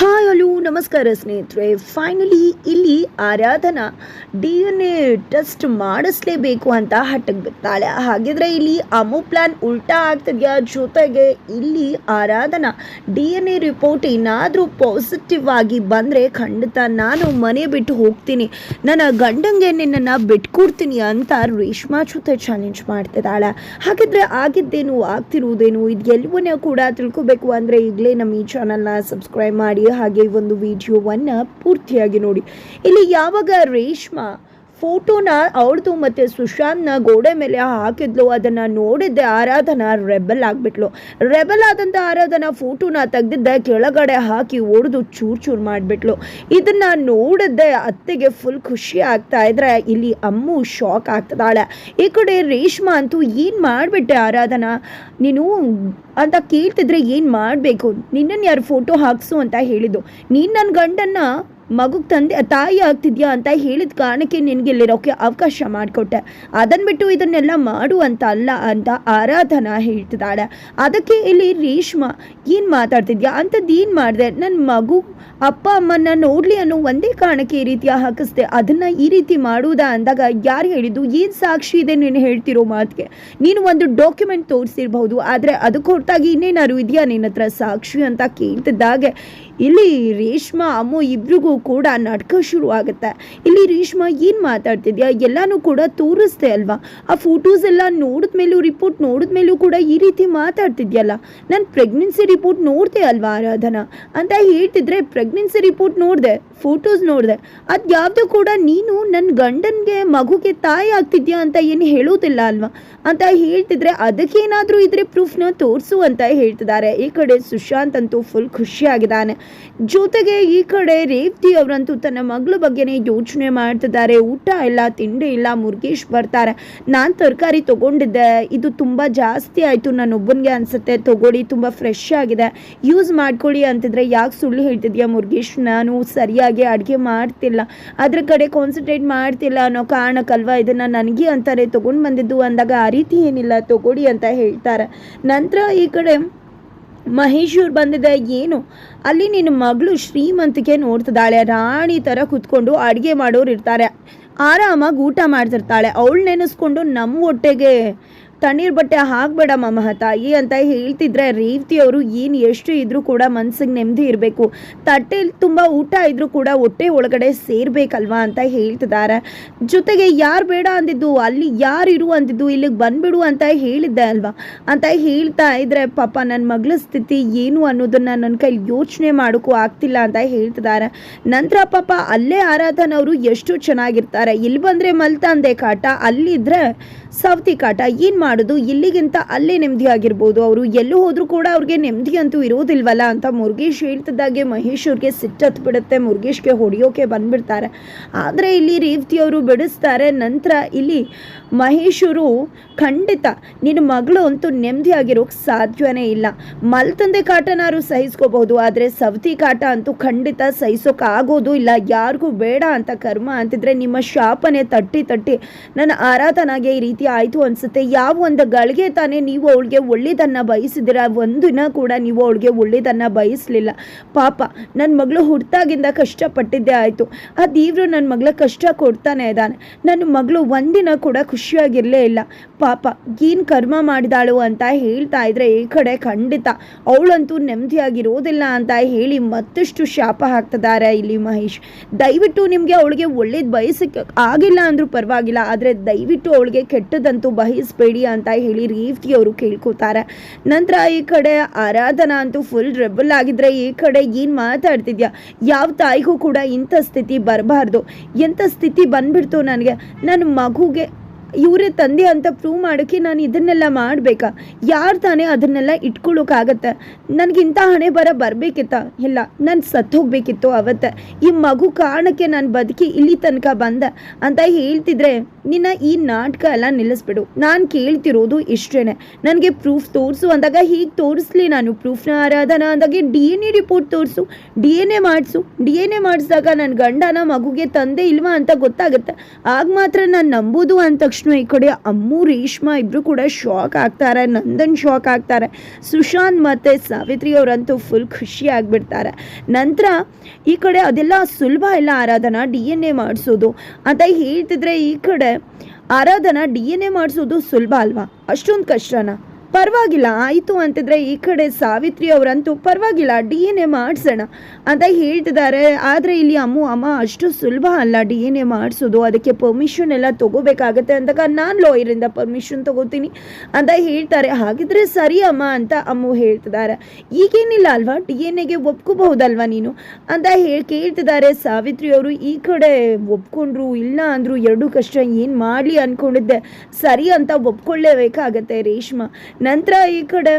他呀，刘。ನಮಸ್ಕಾರ ಸ್ನೇಹಿತರೆ. ಫೈನಲಿ ಇಲ್ಲಿ Aradhana D N A test ಮಾಡಿಸ್ಲೇಬೇಕು ಅಂತ ಹಟ್ಟಕ್ಕೆ ಬಿಡ್ತಾಳೆ ಹಾಗಿದ್ರೆ ಇಲ್ಲಿ ಅಮು ಪ್ಲಾನ್ ಉಲ್ಟಾ ಆಗ್ತದ್ಯಾ? ಜೊತೆಗೆ ಇಲ್ಲಿ Aradhana D N A report ಏನಾದರೂ ಪಾಸಿಟಿವ್ ಆಗಿ ಬಂದರೆ ಖಂಡಿತ ನಾನು ಮನೆ ಬಿಟ್ಟು ಹೋಗ್ತೀನಿ. ನನ್ನ ಗಂಡಂಗೆ ನಿನ್ನನ್ನು ಬಿಟ್ಕೊಡ್ತೀನಿ ಅಂತ ರೇಷ್ಮಾ ಜೊತೆ ಚಾಲೆಂಜ್ ಮಾಡ್ತಿದ್ದಾಳೆ. ಹಾಗಿದ್ರೆ ಆಗಿದ್ದೇನು ಆಗ್ತಿರುವುದೇನು ಇದು ಎಲ್ಲವನ್ನೂ ಕೂಡ ತಿಳ್ಕೊಬೇಕು ಅಂದರೆ ಈಗಲೇ ನಮ್ಮ ಈ ಚಾನಲ್ನ ಸಬ್ಸ್ಕ್ರೈಬ್ ಮಾಡಿ. ಹಾಗೆ ಈ ಒಂದು ವಿಡಿಯೋವನ್ನು ಪೂರ್ತಿಯಾಗಿ ನೋಡಿ. ಇಲ್ಲಿ ಯಾವಾಗ ರೇಷ್ಮಾ ಫೋಟೋನ ಅವಳದು ಮತ್ತು ಸುಶಾಂತ್ನ ಗೋಡೆ ಮೇಲೆ ಹಾಕಿದ್ಲು. ಅದನ್ನು ನೋಡಿದ್ದೆ ಆರಾಧನಾ ರೆಬಲ್ ಆಗಿಬಿಟ್ಲು. ರೆಬಲ್ ಆದಂಥ ಆರಾಧನಾ ಫೋಟೋನ ತೆಗೆದಿದ್ದೆ, ಕೆಳಗಡೆ ಹಾಕಿ ಒಡೆದು ಚೂರು ಚೂರು ಮಾಡಿಬಿಟ್ಲು. ಇದನ್ನು ನೋಡಿದ್ದೆ ಅತ್ತೆಗೆ ಫುಲ್ ಖುಷಿ ಆಗ್ತಾ ಇದ್ರೆ, ಇಲ್ಲಿ ಅಮ್ಮು ಶಾಕ್ ಆಗ್ತದಾಳೆ ಈ ಕಡೆ ರೇಷ್ಮಾ ಅಂತೂ ಏನು ಮಾಡಿಬಿಟ್ಟೆ ಆರಾಧನಾ? ನೀನು ಅಂತ ಕೇಳ್ತಿದ್ರೆ ಏನು ಮಾಡಬೇಕು? ನಿನ್ನನ್ನು ಯಾರು ಫೋಟೋ ಹಾಕ್ಸು ಅಂತ ಹೇಳಿದ್ದು. ನೀನು ನನ್ನ ಗಂಡನ್ನ ಮಗುಗೆ ತಂದೆ, ತಾಯಿ ಆಗ್ತಿದ್ಯಾ ಅಂತ ಹೇಳಿದ ಕಾರಣಕ್ಕೆ ನಿನಗೆ ಇಲ್ಲಿರೋಕ್ಕೆ ಅವಕಾಶ ಮಾಡಿಕೊಟ್ಟೆ. ಅದನ್ನು ಬಿಟ್ಟು ಇದನ್ನೆಲ್ಲ ಮಾಡು ಅಂತ ಅಲ್ಲ ಅಂತ ಆರಾಧನಾ ಹೇಳ್ತಿದ್ದಾಳೆ. ಅದಕ್ಕೆ ಇಲ್ಲಿ ರೇಷ್ಮಾ, ಏನು ಮಾತಾಡ್ತಿದ್ಯಾ? ಅಂಥದ್ದು ಏನು ಮಾಡಿದೆ? ನನ್ನ ಮಗು ಅಪ್ಪ ಅಮ್ಮನ ನೋಡಲಿ ಅನ್ನೋ ಒಂದೇ ಕಾರಣಕ್ಕೆ ಈ ರೀತಿಯ ಹಾಕಿಸ್ದೆ. ಅದನ್ನು ಈ ರೀತಿ ಮಾಡುವುದಾ ಅಂದಾಗ ಯಾರು ಹೇಳಿದ್ದು? ಏನು ಸಾಕ್ಷಿ ಇದೆ ನೀನು ಹೇಳ್ತಿರೋ ಮಾತಿಗೆ? ನೀನು ಒಂದು ಡಾಕ್ಯುಮೆಂಟ್ ತೋರಿಸಿರ್ಬಹುದು. ಆದರೆ ಅದಕ್ಕೆ ಹೊರತಾಗಿ ಇನ್ನೇನಾದ್ರು ಇದೆಯಾ ನಿನ್ನ ಹತ್ರ ಸಾಕ್ಷಿ ಅಂತ ಕೇಳ್ತಿದ್ದಾಗೆ? ಇಲ್ಲಿ ರೇಷ್ಮಾ ಅಮ್ಮು ಇಬ್ರಿಗೂ ಕೂಡ ನಾಟಕ ಶುರು ಆಗುತ್ತೆ. ಇಲ್ಲಿ ರೇಷ್ಮಾ ಏನು ಮಾತಾಡ್ತಿದ್ಯಾ? ಎಲ್ಲನೂ ಕೂಡ ತೋರಿಸ್ದೆ ಅಲ್ವಾ? ಆ ಫೋಟೋಸ್ ಎಲ್ಲ ನೋಡಿದ ಮೇಲೂ ರಿಪೋರ್ಟ್ ನೋಡಿದ ಮೇಲೂ ಕೂಡ ಈ ರೀತಿ ಮಾತಾಡ್ತಿದ್ಯಲ್ಲ? ನಾನು ಪ್ರೆಗ್ನೆನ್ಸಿ ರಿಪೋರ್ಟ್ ನೋಡಿದೆ ಅಲ್ವಾ ಆರಾಧನಾ? ಅಂತ ಹೇಳ್ತಿದ್ರೆ ಪ್ರೆಗ್ನೆನ್ಸಿ ರಿಪೋರ್ಟ್ ನೋಡಿದೆ ಫೋಟೋಸ್ ನೋಡಿದೆ. ಅದು ಯಾವುದು ಕೂಡ ನೀನು ನನ್ನ ಗಂಡನಿಗೆ ಮಗುಗೆ ತಾಯಿ ಆಗ್ತಿದ್ಯಾ ಅಂತ ಏನು ಹೇಳೋದಿಲ್ಲ ಅಲ್ವಾ? ಅಂತ ಹೇಳ್ತಿದ್ರೆ ಅದಕ್ಕೇನಾದರೂ ಇದ್ರೆ ಪ್ರೂಫ್ನ ತೋರಿಸು ಅಂತ ಹೇಳ್ತಿದ್ದಾರೆ. ಈ ಕಡೆ ಸುಶಾಂತ್ ಅಂತೂ ಫುಲ್ ಖುಷಿಯಾಗಿದ್ದಾನೆ. ಜೊತೆಗೆ ಈ ಕಡೆ ರೇವತಿ ಅವರಂತೂ ತನ್ನ ಮಗಳ ಬಗ್ಗೆನೇ ಯೋಚನೆ ಮಾಡ್ತಿದ್ದಾರೆ. ಊಟ ಇಲ್ಲ, ತಿಂಡಿ ಇಲ್ಲ, ಮುರುಗೇಶ್ ಬರ್ತಾರೆ. ನಾನು ತರಕಾರಿ ತಗೊಂಡಿದ್ದೆ. ಇದು ತುಂಬ ಜಾಸ್ತಿ ಆಯಿತು ನನ್ನೊಬ್ಬನಿಗೆ ಅನಿಸುತ್ತೆ. ತೊಗೊಳ್ಳಿ, ತುಂಬ ಫ್ರೆಶ್ ಆಗಿದೆ. ಯೂಸ್ ಮಾಡ್ಕೊಳ್ಳಿ ಅಂತಿದ್ರೆ ಯಾಕೆ ಸುಳ್ಳು ಹೇಳ್ತಿದ್ಯಾ ಮುರುಗೇಶ್? ನಾನು ಸರಿಯಾಗಿ ಅಡುಗೆ ಮಾಡ್ತಿಲ್ಲ. ಅದ್ರ ಕಡೆ ಕಾನ್ಸಂಟ್ರೇಟ್ ಮಾಡ್ತಿಲ್ಲ ಅನ್ನೋ ಕಾರಣಕ್ಕಲ್ವಾ ಇದನ್ನು ನನಗೆ ಅಂತಾರೆ. ತೊಗೊಂಡು ಬಂದಿದ್ದು ಅಂದಾಗ ಆ ರೀತಿ ಏನಿಲ್ಲ, ತೊಗೊಳ್ಳಿ ಅಂತ ಹೇಳ್ತಾರೆ. ನಂತರ ಈ ಕಡೆ ಮಹೇಶ್ ಇವ್ರು ಬಂದಿದೆ, ಏನು? ಅಲ್ಲಿ ನಿನ್ನ ಮಗಳು ಶ್ರೀಮಂತಿಕೆ ನೋಡ್ತಿದ್ದಾಳೆ. ರಾಣಿ ಥರ ಕುತ್ಕೊಂಡು ಅಡುಗೆ ಮಾಡೋರು ಇರ್ತಾರೆ ಆರಾಮಾಗಿ ಊಟ ಮಾಡ್ತಿರ್ತಾಳೆ. ಅವಳು ನೆನೆಸ್ಕೊಂಡು ನಮ್ಮ ಹೊಟ್ಟೆಗೆ ತಣ್ಣೀರು ಬಟ್ಟೆ ಹಾಕ್ಬೇಡ ಮಾಮ ತಾಯಿ ಅಂತ ಹೇಳ್ತಿದ್ರೆ ರೇವತಿ ಅವರು ಏನು ಎಷ್ಟು ಇದ್ರೂ ಕೂಡ ಮನ್ಸಿಗೆ ನೆಮ್ಮದಿ ಇರಬೇಕು. ತಟ್ಟೆಲಿ ತುಂಬ ಊಟ ಇದ್ರೂ ಕೂಡ ಹೊಟ್ಟೆ ಒಳಗಡೆ ಸೇರ್ಬೇಕಲ್ವಾ ಅಂತ ಹೇಳ್ತಿದ್ದಾರೆ ಜೊತೆಗೆ ಯಾರು ಬೇಡ ಅಂದಿದ್ದು, ಅಲ್ಲಿ ಯಾರು ಇರು ಅಂದಿದ್ದು, ಇಲ್ಲಿಗೆ ಬಂದ್ಬಿಡು ಅಂತ ಹೇಳಿದ್ದೆ ಅಲ್ವಾ? ಅಂತ ಹೇಳ್ತಾ ಇದ್ರೆ ಪಾಪ ನನ್ನ ಮಗಳ ಸ್ಥಿತಿ ಏನು ಅನ್ನೋದನ್ನ ನನ್ನ ಕೈಲಿ ಯೋಚನೆ ಮಾಡೋಕ್ಕೂ ಆಗ್ತಿಲ್ಲ ಅಂತ ಹೇಳ್ತಿದ್ದಾರೆ ನಂತರ ಪಾಪ ಅಲ್ಲೇ ಆರಾಧನವರು ಎಷ್ಟು ಚೆನ್ನಾಗಿರ್ತಾರೆ. ಇಲ್ಲಿ ಬಂದರೆ ಮಲ್ತಾಂದೆ ಕಾಟ, ಅಲ್ಲಿದ್ರೆ ಸವತಿ ಕಾಟ, ಏನು ಮಾಡೋದು? ಇಲ್ಲಿಗಿಂತ ಅಲ್ಲೇ ನೆಮ್ಮದಿ ಆಗಿರ್ಬೋದು. ಅವರು ಎಲ್ಲೂ ಹೋದರೂ ಕೂಡ ಅವ್ರಿಗೆ ನೆಮ್ಮದಿ ಅಂತೂ ಇರೋದಿಲ್ವಲ್ಲ ಅಂತ ಮುರುಗೇಶ್ ಹೇಳ್ತಿದ್ದಾಗೆ. ಮಹೇಶ್ ಅವ್ರಿಗೆ ಸಿಟ್ಟತ್ತು ಬಿಡುತ್ತೆ. ಮುರುಗೇಶ್ಗೆ ಹೊಡೆಯೋಕೆ ಬಂದ್ಬಿಡ್ತಾರೆ. ಆದರೆ ಇಲ್ಲಿ ರೇವತಿ ಅವರು ಬಿಡಿಸ್ತಾರೆ. ನಂತರ ಇಲ್ಲಿ ಮಹೇಶ್ ಅವರು, ಖಂಡಿತ ನಿನ್ನ ಮಗಳು ಅಂತೂ ಆಗಿರೋಕೆ ಸಾಧ್ಯವೇ ಇಲ್ಲ. ಮಲ್ತಂದೆ ಕಾಟನಾರು ಸಹಿಸ್ಕೋಬಹುದು, ಆದರೆ ಸವತಿ ಕಾಟ ಅಂತೂ ಖಂಡಿತ ಸಹಿಸೋಕೆ ಆಗೋದು ಇಲ್ಲ. ಯಾರಿಗೂ ಬೇಡ ಅಂತ ಕರ್ಮ ಅಂತಿದ್ರೆ ನಿಮ್ಮ ಶಾಪನೆ ತಟ್ಟಿ ತಟ್ಟಿ ನನ್ನ ಆರಾಧನಾಗೆ ಈ ರೀತಿ ಆಯಿತು ಅನಿಸುತ್ತೆ. ಯಾವ ಒಂದು ಗಳಿಗೆ ತಾನೇ ನೀವು ಅವಳಿಗೆ ಒಳ್ಳೇದನ್ನು ಬಯಸಿದಿರ ಒಂದಿನ ಕೂಡ ನೀವು ಅವಳಿಗೆ ಒಳ್ಳೇದನ್ನು ಬಯಸಲಿಲ್ಲ. ಪಾಪ ನನ್ನ ಮಗಳು ಹುಟ್ಟಾಗಿಂದ ಕಷ್ಟಪಟ್ಟಿದ್ದೇ ಆಯಿತು. ಆ ದೇವರು ನನ್ನ ಮಗಳ ಕಷ್ಟ ಕೊಡ್ತಾನೆ ಇದ್ದಾನೆ ನನ್ನ ಮಗಳು ಒಂದಿನ ಕೂಡ ಖುಷಿಯಾಗಿರಲೇ ಇಲ್ಲ. ಪಾಪ, ಏನು ಕರ್ಮ ಮಾಡಿದಾಳು ಅಂತ ಹೇಳ್ತಾ ಇದ್ರೆ ಈ ಕಡೆ ಖಂಡಿತ ಅವಳಂತೂ ನೆಮ್ಮದಿಯಾಗಿರೋದಿಲ್ಲ ಅಂತ ಹೇಳಿ ಮತ್ತಷ್ಟು ಶಾಪ ಹಾಕ್ತಿದ್ದಾರೆ ಇಲ್ಲಿ ಮಹೇಶ್. ದಯವಿಟ್ಟು ನಿಮಗೆ ಅವಳಿಗೆ ಒಳ್ಳೇದು ಬಯಸಕ್ಕೆ ಆಗಿಲ್ಲ ಅಂದರೂ ಪರವಾಗಿಲ್ಲ, ಆದರೆ ದಯವಿಟ್ಟು ಅವಳಿಗೆ ಕೆಟ್ಟದಂತೂ ಬಹಿಸ್ಬೇಡಿ ಅಂತ ಹೇಳಿ ರೇವತಿ ಅವರು ಕೇಳ್ಕೊತಾರೆ ನಂತರ ಈ ಕಡೆ ಆರಾಧನಾ ಅಂತೂ ಫುಲ್ ರೆಬಲ್ ಆಗಿದ್ರೆ ಈ ಕಡೆ ಏನು ಮಾತಾಡ್ತಿದ್ಯಾ? ಯಾವ ತಾಯಿಗೂ ಕೂಡ ಇಂಥ ಸ್ಥಿತಿ ಬರಬಾರ್ದು. ಎಂಥ ಸ್ಥಿತಿ ಬಂದ್ಬಿಡ್ತು ನನಗೆ. ನನ್ನ ಮಗುಗೆ ಇವರೇ ತಂದೆ ಅಂತ ಪ್ರೂವ್ ಮಾಡೋಕ್ಕೆ ನಾನು ಇದನ್ನೆಲ್ಲ ಮಾಡಬೇಕಾ? ಯಾರು ತಾನೇ ಅದನ್ನೆಲ್ಲ ಇಟ್ಕೊಳ್ಳೋಕ್ಕಾಗತ್ತೆ ನನಗಿಂತ ಹಣೆ ಬರ ಬರಬೇಕಿತ್ತ? ಇಲ್ಲ, ನಾನು ಸತ್ತು ಹೋಗ್ಬೇಕಿತ್ತು ಅವತ್ತೆ. ಈ ಮಗು ಕಾರಣಕ್ಕೆ ನಾನು ಬದುಕಿ ಇಲ್ಲಿ ತನಕ ಬಂದೆ. ಅಂತ ಹೇಳ್ತಿದ್ರೆ ನಿನ್ನ ಈ ನಾಟಕ ಎಲ್ಲ ನಿಲ್ಲಿಸ್ಬಿಡು. ನಾನು ಕೇಳ್ತಿರೋದು ಇಷ್ಟೇ ನನಗೆ ಪ್ರೂಫ್ ತೋರಿಸು ಅಂದಾಗ ಹೀಗೆ ತೋರಿಸ್ಲಿ ನಾನು. ಪ್ರೂಫ್ನ ಆರಾಧನಾ ಅಂದಾಗ ಡಿ ಎನ್ ಎ ರಿಪೋರ್ಟ್ ತೋರಿಸು. ಡಿ ಎನ್ ಎ ಮಾಡಿಸು. ಡಿ ಎನ್ ಎ ಮಾಡಿಸಿದಾಗ ನನ್ನ ಗಂಡನ ಮಗುಗೆ ತಂದೆ ಇಲ್ವಾ ಅಂತ ಗೊತ್ತಾಗುತ್ತೆ. ಆಗ ಮಾತ್ರ ನಾನು ನಂಬೋದು ಅಂದ ತಕ್ಷಣ ಈ ಕಡೆ ಅಮ್ಮು, ರೇಷ್ಮಾ ಇಬ್ಬರು ಕೂಡ ಶಾಕ್ ಆಗ್ತಾರೆ, ನಂದನ್ ಶಾಕ್ ಆಗ್ತಾರೆ. ಸುಶಾಂತ್ ಮತ್ತು ಸಾವಿತ್ರಿ ಅವರಂತೂ ಫುಲ್ ಖುಷಿ ಆಗಿಬಿಡ್ತಾರೆ. ನಂತರ ಈ ಕಡೆ ಅದೆಲ್ಲ ಸುಲಭ ಇಲ್ಲ ಆರಾಧನಾ, ಡಿ ಎನ್ ಎ ಮಾಡಿಸೋದು. ಅಂತ ಹೇಳ್ತಿದ್ರೆ ಈ ಕಡೆ ಆರಾಧನಾ, ಡಿ ಎನ್ ಎ ಮಾಡಿಸೋದು ಸುಲಭ ಅಲ್ವಾ? ಅಷ್ಟೊಂದು ಕಷ್ಟನಾ? ಪರವಾಗಿಲ್ಲ, ಆಯಿತು ಅಂತಿದ್ರೆ ಈ ಕಡೆ ಸಾವಿತ್ರಿ ಅವರಂತೂ ಪರವಾಗಿಲ್ಲ, ಡಿ ಎನ್ ಎ ಮಾಡಿಸೋಣ ಅಂತ ಹೇಳ್ತಿದ್ದಾರೆ. ಆದರೆ ಇಲ್ಲಿ ಅಮ್ಮು, ಅಮ್ಮ ಅಷ್ಟು ಸುಲಭ ಅಲ್ಲ ಡಿ ಎನ್ ಎ ಮಾಡಿಸೋದು, ಅದಕ್ಕೆ ಪರ್ಮಿಷನ್ ಎಲ್ಲ ತಗೋಬೇಕಾಗತ್ತೆ ಅಂದಾಗ ನಾನು ಲಾಯರಿಂದ ಪರ್ಮಿಷನ್ ತಗೋತೀನಿ ಅಂತ ಹೇಳ್ತಾರೆ. ಹಾಗಿದ್ರೆ ಸರಿ ಅಮ್ಮ ಅಂತ ಅಮ್ಮು ಹೇಳ್ತಿದ್ದಾರೆ. ಈಗೇನಿಲ್ಲ ಅಲ್ವಾ? ಡಿ ಎನ್ ಎಗೆ ಒಪ್ಕೋಬಹುದಲ್ವಾ ನೀನು ಅಂತ ಹೇಳಿ ಕೇಳ್ತಿದ್ದಾರೆ. ಸಾವಿತ್ರಿ ಅವರು ಈ ಕಡೆ ಒಪ್ಕೊಂಡ್ರು, ಇಲ್ಲ ಅಂದ್ರು, ಎರಡೂ ಕಷ್ಟ ಏನು ಮಾಡಲಿ ಅಂದ್ಕೊಂಡಿದ್ದೆ ಸರಿ ಅಂತ ಒಪ್ಕೊಳ್ಳೇಬೇಕಾಗತ್ತೆ ರೇಷ್ಮಾ. ನಂತರ ಈ ಕಡೆ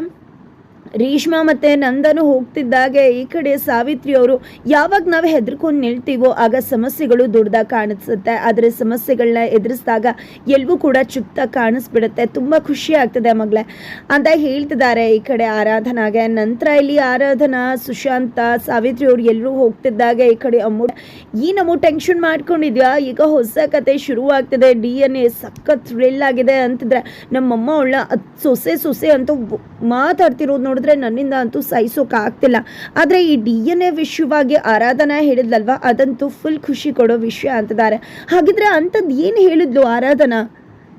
ರೇಷ್ಮಾ ಮತ್ತು ನಂದನು ಹೋಗ್ತಿದ್ದಾಗೆ. ಈ ಕಡೆ ಸಾವಿತ್ರಿ ಅವರು, ಯಾವಾಗ ನಾವು ಹೆದರ್ಕೊಂಡು ನಿಲ್ತೀವೋ, ಆಗ ಸಮಸ್ಯೆಗಳು ದೊಡ್ಡದಾಗಿ ಕಾಣಿಸುತ್ತೆ. ಆದರೆ ಸಮಸ್ಯೆಗಳನ್ನ ಎದುರಿಸಿದಾಗ ಎಲ್ಲವೂ ಕೂಡ ಚುಕ್ತಾಗಿ ಕಾಣಿಸ್ಬಿಡುತ್ತೆ. ತುಂಬ ಖುಷಿ ಆಗ್ತದೆ ಮಗಳೇ. ಅಂತ ಹೇಳ್ತಿದ್ದಾರೆ ಈ ಕಡೆ ಆರಾಧನಾಗೆ. ನಂತರ ಇಲ್ಲಿ ಆರಾಧನಾ, ಸುಶಾಂತ, ಸಾವಿತ್ರಿ ಅವ್ರು ಎಲ್ಲರೂ ಹೋಗ್ತಿದ್ದಾಗೆ ಈ ಕಡೆ ಅಮ್ಮು. ಈ ನಮ್ಮ ಟೆನ್ಷನ್ ಮಾಡ್ಕೊಂಡಿದ್ಯಾ? ಈಗ ಹೊಸ ಕತೆ ಶುರುವಾಗ್ತದೆ. ಡಿ ಎನ್ ಎ ಸಖತ್ ಥ್ರಿಲ್ ಆಗಿದೆ ಅಂತಿದ್ರೆ ನಮ್ಮಮ್ಮ ಅದ್ ಸೊಸೆ ಸೊಸೆ ಅಂತ ಮಾತಾಡ್ತಿರೋದು ನೋಡಿದ್ರೆ ನನ್ನಿಂದ ಅಂತೂ ಸಹಿಸೋಕೆ ಆಗ್ತಿಲ್ಲ. ಆದರೆ ಈ ಡಿ ಎನ್ ಎ ವಿಷಯವಾಗಿ ಆರಾಧನಾ ಹೇಳಿದ್ಲಲ್ವಾ? ಅದಂತೂ ಫುಲ್ ಖುಷಿ ಕೊಡೋ ವಿಷಯ ಅಂತಿದ್ದಾರೆ. ಹಾಗಿದ್ರೆ ಅಂಥದ್ದು ಏನು ಹೇಳಿದ್ಲು ಆರಾಧನಾ?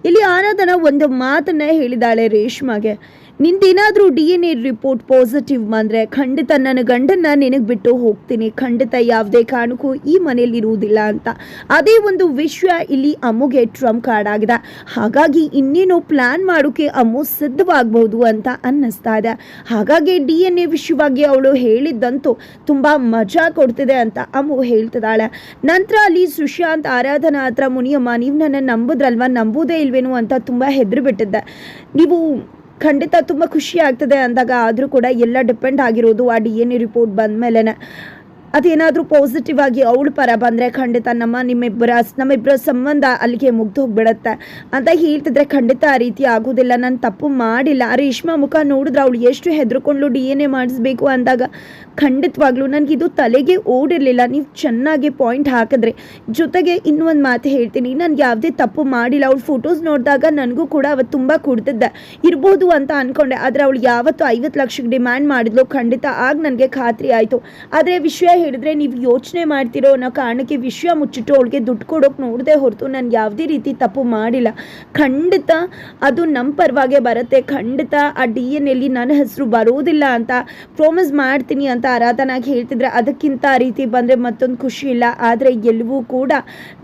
ಇಲ್ಲಿ ಆರಾಧನಾ ಒಂದು ಮಾತನ್ನ ಹೇಳಿದಾಳೆ ರೇಷ್ಮಾಗೆ. ನಿಂದೇನಾದರೂ D N A report positive ಬಂದರೆ ಖಂಡಿತ ನನ್ನ ಗಂಡನ್ನ ನಿನಗೆ ಬಿಟ್ಟು ಹೋಗ್ತೀನಿ. ಖಂಡಿತ ಯಾವುದೇ ಕಾರಣಕ್ಕೂ ಈ ಮನೆಯಲ್ಲಿ ಇರುವುದಿಲ್ಲ ಅಂತ. ಅದೇ ಒಂದು ವಿಷಯ ಇಲ್ಲಿ ಅಮ್ಮುಗೆ ಟ್ರಂಪ್ ಕಾರ್ಡ್ ಆಗಿದೆ. ಹಾಗಾಗಿ ಇನ್ನೇನು ಪ್ಲಾನ್ ಮಾಡೋಕ್ಕೆ ಅಮ್ಮು ಸಿದ್ಧವಾಗಬಹುದು ಅಂತ ಅನ್ನಿಸ್ತಾ ಇದೆ. ಹಾಗಾಗಿ ಡಿ ಎನ್ ಎ ವಿಷಯವಾಗಿ ಅವಳು ಹೇಳಿದ್ದಂತೂ ತುಂಬ ಮಜಾ ಕೊಡ್ತಿದೆ ಅಂತ ಅಮ್ಮು ಹೇಳ್ತಿದ್ದಾಳೆ. ನಂತರ ಅಲ್ಲಿ ಸುಶಾಂತ್ ಆರಾಧನಾ ಹತ್ರ, ಮುನಿಯಮ್ಮ, ನೀವು ನನ್ನ ನಂಬುದ್ರಲ್ವಾ? ನಂಬೋದೇ ಇಲ್ವೇನು ಅಂತ ತುಂಬ ಹೆದರು ಬಿಟ್ಟಿದ್ದೆ ನೀವು ಖಂಡಿತ ತುಂಬ ಖುಷಿ ಆಗ್ತದೆ ಅಂದಾಗ ಆದರೂ ಕೂಡ ಎಲ್ಲ ಡಿಪೆಂಡ್ ಆಗಿರೋದು ಆ ಡಿ ಎನ್ ಎ ರಿಪೋರ್ಟ್ ಬಂದ ಮೇಲೇ ಅದೇನಾದರೂ ಪಾಸಿಟಿವ್ ಆಗಿ ಅವಳ ಪರ ಬಂದರೆ ಖಂಡಿತ ನಮ್ಮ ನಿಮ್ಮಿಬ್ಬರ ನಮ್ಮಿಬ್ಬರ ಸಂಬಂಧ ಅಲ್ಲಿಗೆ ಮುಗ್ದು ಹೋಗ್ಬಿಡತ್ತೆ ಅಂತ ಹೇಳ್ತಿದ್ರೆ ಖಂಡಿತ ಆ ರೀತಿ ಆಗೋದಿಲ್ಲ. ನಾನು ತಪ್ಪು ಮಾಡಿಲ್ಲ. ರೇಷ್ಮಾ ಮುಖ ನೋಡಿದ್ರೆ ಅವಳು ಎಷ್ಟು ಹೆದರ್ಕೊಂಡ್ಲು ಡಿ ಎನ್ ಎ ಮಾಡಿಸ್ಬೇಕು ಅಂದಾಗ ಖಂಡಿತವಾಗ್ಲೂ ನನಗಿದು ತಲೆಗೆ ಓಡಿರಲಿಲ್ಲ. ನೀವು ಚೆನ್ನಾಗಿ ಪಾಯಿಂಟ್ ಹಾಕಿದ್ರೆ. ಜೊತೆಗೆ ಇನ್ನೊಂದು ಮಾತು ಹೇಳ್ತೀನಿ. ನನ್ಗೆ ಯಾವುದೇ ತಪ್ಪು ಮಾಡಿಲ್ಲ. ಅವಳು ಫೋಟೋಸ್ ನೋಡಿದಾಗ ನನಗೂ ಕೂಡ ಅವತ್ತು ತುಂಬ ಕುಡ್ದಿದ್ದೆ. ಇರ್ಬೋದು ಅಂತ ಅಂದ್ಕೊಂಡೆ ಆದರೆ ಅವಳು ಯಾವತ್ತು ಐವತ್ತು ಲಕ್ಷಕ್ಕೆ ಡಿಮ್ಯಾಂಡ್ ಮಾಡಿದ್ಲು. ಖಂಡಿತ ಆಗ ನನಗೆ ಖಾತ್ರಿ ಆಯಿತು. ಆದರೆ ವಿಷಯ ಹೇಳಿದ್ರೆ ನೀವು ಯೋಚನೆ ಮಾಡ್ತಿರೋ ಅನ್ನೋ ಕಾರಣಕ್ಕೆ ವಿಷಯ ಮುಚ್ಚಿಟ್ಟು ಅವಳಿಗೆ ದುಡ್ಡು ಕೊಡೋಕೆ ನೋಡದೆ ಹೊರತು ನಾನು ಯಾವುದೇ ರೀತಿ ತಪ್ಪು ಮಾಡಿಲ್ಲ. ಖಂಡಿತ ಅದು ನಮ್ಮ ಪರವಾಗೆ ಬರುತ್ತೆ. ಖಂಡಿತ ಆ ಡಿ ಎನ್ ಎಲ್ಲಿ ನನ್ನ ಹೆಸರು ಬರೋದಿಲ್ಲ ಅಂತ ಪ್ರಾಮಿಸ್ ಮಾಡ್ತೀನಿ ಅಂತ ಆರಾಧನಾಗಿ ಹೇಳ್ತಿದ್ರೆ ಅದಕ್ಕಿಂತ ಆ ರೀತಿ ಬಂದರೆ ಮತ್ತೊಂದು ಖುಷಿ ಇಲ್ಲ. ಆದರೆ ಎಲ್ಲವೂ ಕೂಡ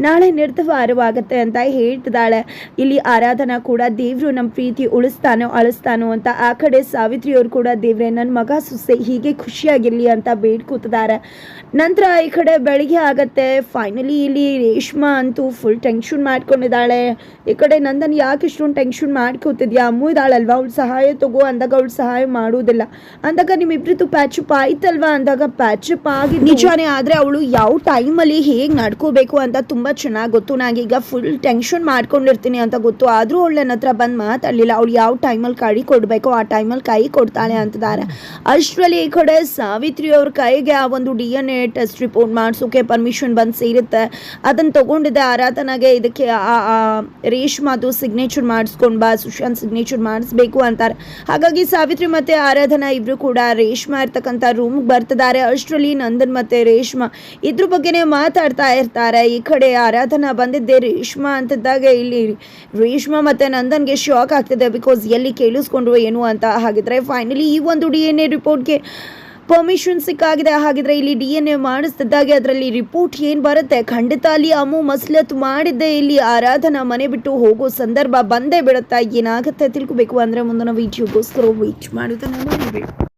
ನಾಳೆ ನಿರ್ಧಾರವಾಗುತ್ತೆ ಅಂತ ಹೇಳ್ತಿದ್ದಾಳೆ. ಇಲ್ಲಿ ಆರಾಧನಾ ಕೂಡ ದೇವರು ನಮ್ಮ ಪ್ರೀತಿ ಉಳಿಸ್ತಾನೋ ಅಳಿಸ್ತಾನೋ ಅಂತ ಆ ಕಡೆ ಸಾವಿತ್ರಿಯವರು ಕೂಡ ದೇವ್ರೆ ನನ್ನ ಮಗ ಸುಸೆ ಹೀಗೆ ಖುಷಿಯಾಗಿರಲಿ ಅಂತ ಬೇಡ್ಕೋತಿದ್ದಾರೆ. ನಂತರ ಈ ಕಡೆ ಬೆಳಿಗ್ಗೆ ಆಗತ್ತೆ. ಫೈನಲಿ ಇಲ್ಲಿ ರೇಷ್ಮಾ ಅಂತೂ ಫುಲ್ ಟೆನ್ಷನ್ ಮಾಡ್ಕೊಂಡಿದ್ದಾಳೆ. ಈ ಕಡೆ ನಂದನ್ ಯಾಕೆ ಇಷ್ಟೊಂದು ಟೆನ್ಷನ್ ಮಾಡ್ಕೋತಿದ್ಯಾ? ಅಮ್ಮು ಇದ್ದಾಳಲ್ವಾ? ಅವಳು ಸಹಾಯ ತಗೋ ಅಂದಾಗ ಅವಳು ಸಹಾಯ ಮಾಡೋದಿಲ್ಲ ಅಂದಾಗ ನಿಮ್ಮಿಬ್ರದ್ದು ಪ್ಯಾಚಪ್ ಆಯ್ತಲ್ವಾ? ಅಂದಾಗ ಪ್ಯಾಚಪ್ ಆಗಿ ನಿಜಾನೇ ಆದರೆ ಅವಳು ಯಾವ ಟೈಮಲ್ಲಿ ಹೇಗೆ ನಡ್ಕೋಬೇಕು ಅಂತ ತುಂಬ ಚೆನ್ನಾಗಿ ಗೊತ್ತು. ನಾಗೀಗ ಫುಲ್ ಟೆನ್ಷನ್ ಮಾಡ್ಕೊಂಡಿರ್ತೀನಿ ಅಂತ ಗೊತ್ತು. ಆದರೂ ಅವಳು ನನ್ನ ಹತ್ರ ಬಂದು ಮಾತಾಡಲಿಲ್ಲ. ಅವಳು ಯಾವ ಟೈಮಲ್ಲಿ ಕೈ ಕೊಡಬೇಕು ಆ ಟೈಮಲ್ಲಿ ಕೈ ಕೊಡ್ತಾಳೆ ಅಂತಿದ್ದಾರೆ ಅಷ್ಟರಲ್ಲಿ ಈ ಕಡೆ ಸಾವಿತ್ರಿ ಅವ್ರ ಕೈಗೆ ಆ ಒಂದು D N A test report ಮಾಡಿಸೋಕೆ ಪರ್ಮಿಷನ್ ಬಂದು ಸೇರುತ್ತೆ. ಅದನ್ನು ತೊಗೊಂಡಿದ್ದೆ ಆರಾಧನಾಗೆ ಇದಕ್ಕೆ ರೇಷ್ಮಾದು ಸಿಗ್ನೇಚರ್ ಮಾಡಿಸ್ಕೊಂಡು ಬಾ, ಸುಶಾಂತ್ ಸಿಗ್ನೇಚರ್ ಮಾಡಿಸ್ಬೇಕು ಅಂತಾರೆ. ಹಾಗಾಗಿ ಸಾವಿತ್ರಿ ಮತ್ತು ಆರಾಧನಾ ಇಬ್ಬರು ಕೂಡ ರೇಷ್ಮಾ ಇರ್ತಕ್ಕಂಥ ರೂಮ್ಗೆ ಬರ್ತಿದ್ದಾರೆ. ಅಷ್ಟರಲ್ಲಿ ನಂದನ್ ಮತ್ತು ರೇಷ್ಮಾ ಇದ್ರ ಬಗ್ಗೆನೇ ಮಾತಾಡ್ತಾ ಇರ್ತಾರೆ. ಈ ಕಡೆ ಆರಾಧನಾ ಬಂದಿದ್ದೆ, ರೇಷ್ಮಾ ಅಂತಿದ್ದಾಗ ಇಲ್ಲಿ ರೇಷ್ಮಾ ಮತ್ತು ನಂದನ್ಗೆ ಶಾಕ್ ಆಗ್ತಿದೆ ಬಿಕಾಸ್ ಎಲ್ಲಿ ಕೇಳಿಸ್ಕೊಂಡ್ರು ಏನು ಅಂತ. ಹಾಗಿದ್ರೆ ಫೈನಲಿ ಈ ಒಂದು ಡಿ ಎನ್ ಎ ರಿಪೋರ್ಟ್ಗೆ ಪರ್ಮಿಷನ್ ಸಿಕ್ಕಾಗಿದೆ. ಹಾಗಿದ್ರೆ ಇಲ್ಲಿ ಡಿ ಎನ್ ಎ ಮಾಡಿಸ್ತಿದ್ದಾಗೆ. ಅದರಲ್ಲಿ ರಿಪೋರ್ಟ್ ಏನು ಬರುತ್ತೆ? ಖಂಡಿತ ಅಲ್ಲಿ ಅಮು ಮಸ್ಲತ್ ಮಾಡಿದ್ದೆ. ಇಲ್ಲಿ ಆರಾಧನಾ ಮನೆ ಬಿಟ್ಟು ಹೋಗೋ ಸಂದರ್ಭ ಬಂದೇ ಬಿಡುತ್ತಾ ಏನಾಗುತ್ತೆ ತಿಳ್ಕೊಬೇಕು. ಅಂದರೆ ಮುಂದಿನ ವಿಡಿಯೋಗೋಸ್ಕರ ವೀಚ್ ಮಾಡೋದನ್ನ ನೋಡಬೇಕು.